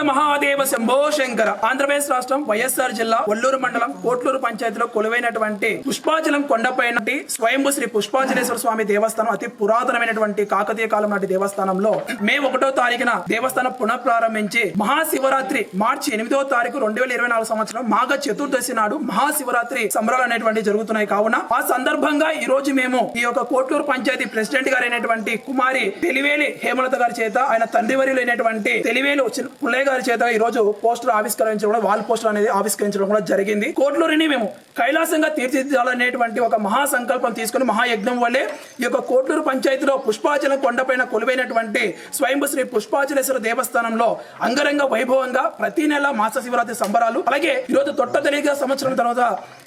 హర మహాదేవ శంభో శంకర. ఆంధ్రప్రదేశ్ రాష్ట్రం వైఎస్ఆర్ జిల్లా ఒల్లూరు మండలం కోట్లూరు పంచాయతీలో కొలువైనటువంటి పుష్పాచలం కొండపైన స్వయంభు శ్రీ పుష్పాచలేశ్వర స్వామి దేవస్థానం అతి పురాతనమైనటువంటి కాకతీయ కాలం నాటి దేవస్థానంలో మే ఒకటో తారీఖున దేవస్థానం పునఃప్రారంభించి మహాశివరాత్రి మార్చి ఎనిమిదో తారీఖు రెండు వేల ఇరవై నాలుగు సంవత్సరం మాఘ చతుర్దశి నాడు మహాశివరాత్రి సంబరాలు అనేటువంటి జరుగుతున్నాయి. కావున ఆ సందర్భంగా ఈ రోజు మేము ఈ యొక్క కోట్లూరు పంచాయతీ ప్రెసిడెంట్ గారైనటువంటి కుమారి తెలివేలి హేమలత గారి చేత ఆయన తండ్రి వర్యులైనటువంటి తెలివేలు పుల్లయ్య గారి చేత ఈ రోజు పోస్టర్ ఆవిష్కరించడం కూడా వాల్ పోస్టర్ అనేది ఆవిష్కరించడం కూడా జరిగింది. కోట్లూరిని మేము కైలాసంగా తీర్చిదిద్దాలనేటువంటి ఒక మహా సంకల్పం తీసుకుని మహాయజ్ఞం వల్లే ఈ యొక్క కోట్లూరు పంచాయతీలో పుష్పాచలం కొండపైన కొలువైనటువంటి స్వయంభు శ్రీ పుష్పాచలేశ్వర దేవస్థానంలో అంగరంగ వైభవంగా ప్రతి నెల మాస శివరాత్రి సంబరాలు అలాగే ఈరోజు తొట్ట తెలియక సంవత్సరం తర్వాత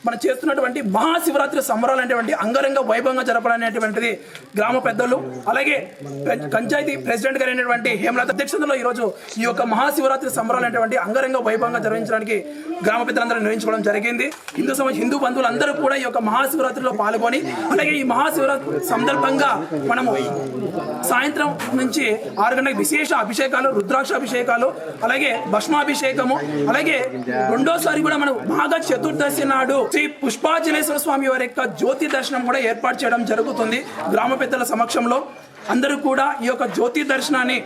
మనం చేస్తున్నటువంటి మహాశివరాత్రి సంబరాలు అనేటువంటి అంగరంగ వైభవంగా జరపడనేటువంటిది గ్రామ పెద్దలు అలాగే పంచాయతీ ప్రెసిడెంట్ గారు అయినటువంటి హేమలత అధ్యక్షతలో ఈరోజు ఈ యొక్క మహాశివరాత్రి శివరాత్రి సంబరాలు అనేటువంటి అంగరంగ వైభవంగా నిర్వహించడానికి గ్రామ పెద్దలందరూ నిర్వహించుకోవడం జరిగింది. హిందూ సమాజ హిందూ బంధువులందరూ కూడా ఈ యొక్క మహాశివరాత్రిలో పాల్గొని అలాగే ఈ మహాశివరాత్రి సందర్భంగా మనము సాయంత్రం నుంచి ఆరు గంటలకు విశేష అభిషేకాలు రుద్రాక్ష అభిషేకాలు అలాగే భస్మాభిషేకము అలాగే రెండోసారి కూడా మనం మాఘ చతుర్దశి నాడు శ్రీ పుష్పాచలేశ్వర స్వామి వారి యొక్క జ్యోతి దర్శనం కూడా ఏర్పాటు చేయడం జరుగుతుంది గ్రామ పెద్దల సమక్షంలో. అందరూ కూడా ఈ యొక్క జ్యోతి దర్శనాన్ని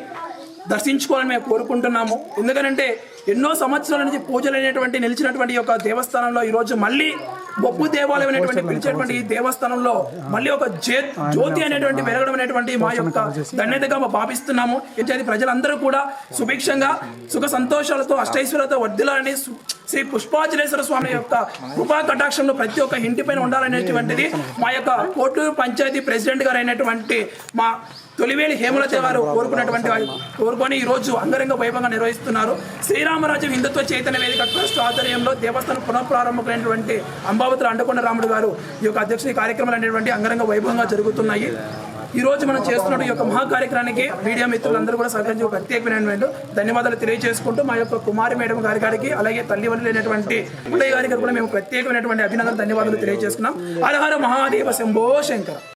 దర్శించుకోవాలని మేము కోరుకుంటున్నాము ఎందుకంటే ఎన్నో సంవత్సరాల నుంచి పూజలు అనేటువంటి నిలిచినటువంటి యొక్క దేవస్థానంలో ఈ రోజు మళ్ళీ బొప్పు దేవాలయం అనేటువంటి పిలిచేటువంటి ఈ దేవస్థానంలో మళ్ళీ ఒక జ్యోతి అనేటువంటి వెలగడం అనేటువంటి మా యొక్క ధన్యతగా భావిస్తున్నాము ఏంటంటే ప్రజలందరూ కూడా సుభిక్షంగా సుఖ సంతోషాలతో అష్టైశ్వర్యాలతో వర్ధిల్లాలని సు- శ్రీ పుష్పాచలేశ్వర స్వామి యొక్క కృపా కటాక్షంలో ప్రతి ఒక్క ఇంటి పైన ఉండాలనేటువంటిది మా యొక్క కోటూరు పంచాయతీ ప్రెసిడెంట్ గారు అయినటువంటి మా తొలివేలి హేమలత గారు కోరుకున్నటువంటి వారు కోరుకొని ఈ రోజు అంగరంగ వైభవంగా నిర్వహిస్తున్నారు. శ్రీరామరాజ్యం హిందుత్వ చైతన్య వేదిక ట్రస్ట్ ఆధ్వర్యంలో దేవస్థానం పునఃప్రారంభమైనటువంటి అంబావతుల అండకొండ రాముడు గారు ఈ యొక్క అధ్యక్షుని కార్యక్రమాలు అనేటువంటి అంగరంగ వైభవంగా జరుగుతున్నాయి. ఈ రోజు మనం చేస్తున్న ఈ యొక్క మహా కార్యక్రమానికి మీడియా మిత్రులందరూ కూడా సహకరించి ప్రత్యేకమైన ధన్యవాదాలు తెలియజేసుకుంటూ మా యొక్క కుమారి మేడం గారి గారికి అలాగే తల్లి లేనటువంటి పుల్లయ్య గారికి కూడా మేము ప్రత్యేకమైనటువంటి అభినందనలు ధన్యవాదాలు తెలియజేసుకున్నాం. హర హర మహాదేవ శంభో శంకర.